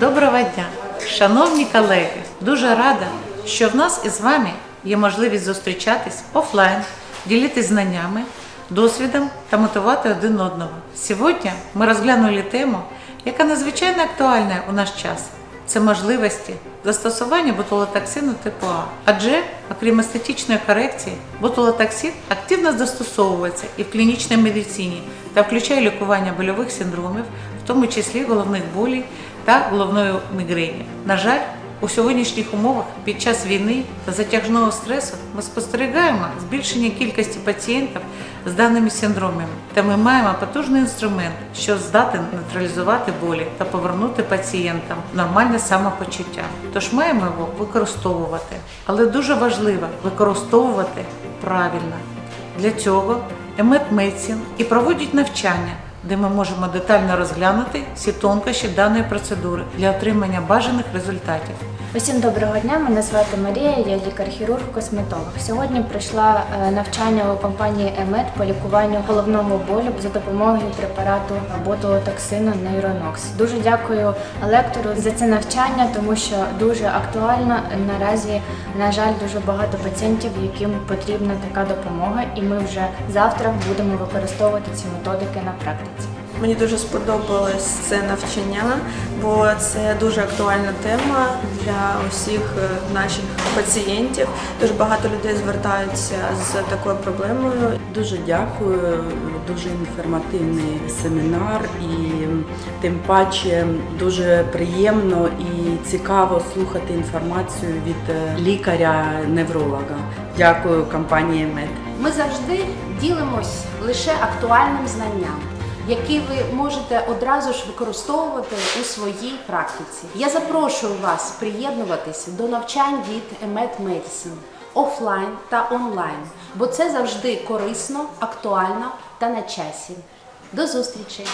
Доброго дня, шановні колеги! Дуже рада, що в нас із вами є можливість зустрічатись офлайн, ділитись знаннями, досвідом та мотивувати один одного. Сьогодні ми розглянули тему, яка надзвичайно актуальна у наш час. Це можливості застосування ботулотоксину типу А. Адже, окрім естетичної корекції, ботулотоксин активно застосовується і в клінічній медицині та включає лікування больових синдромів, в тому числі головних болей та головної мігрені. На жаль, у сьогоднішніх умовах під час війни та затяжного стресу ми спостерігаємо збільшення кількості пацієнтів з даними синдромами, та ми маємо потужний інструмент, що здатен нейтралізувати болі та повернути пацієнтам нормальне самопочуття. Тож маємо його використовувати, але дуже важливо використовувати правильно. Для цього Емет Медсін і проводять навчання, де ми можемо детально розглянути всі тонкощі даної процедури для отримання бажаних результатів. Усім доброго дня. Мене звати Марія, я лікар-хірург, косметолог. Сьогодні прийшла е, навчання у компанії ЕМЕД по лікуванню головного болю за допомогою препарату ботулотоксину Нейронокс. Дуже дякую лектору за це навчання, тому що дуже актуально наразі, на жаль, дуже багато пацієнтів, яким потрібна така допомога, і ми вже завтра будемо використовувати ці методики на практиці. Мені дуже сподобалось це навчання, бо це дуже актуальна тема для усіх е, наших пацієнтів. Дуже багато людей звертаються з такою проблемою. Дуже дякую, дуже інформативний семінар, і тим паче дуже приємно і цікаво слухати інформацію від е, лікаря-невролога. Дякую компанії МЕД. Ми завжди ділимось лише актуальним знанням, які ви можете одразу ж використовувати у своїй практиці. Я запрошую вас приєднуватися до навчань від Емет Medicine офлайн та онлайн, бо це завжди корисно, актуально та на часі. До зустрічі!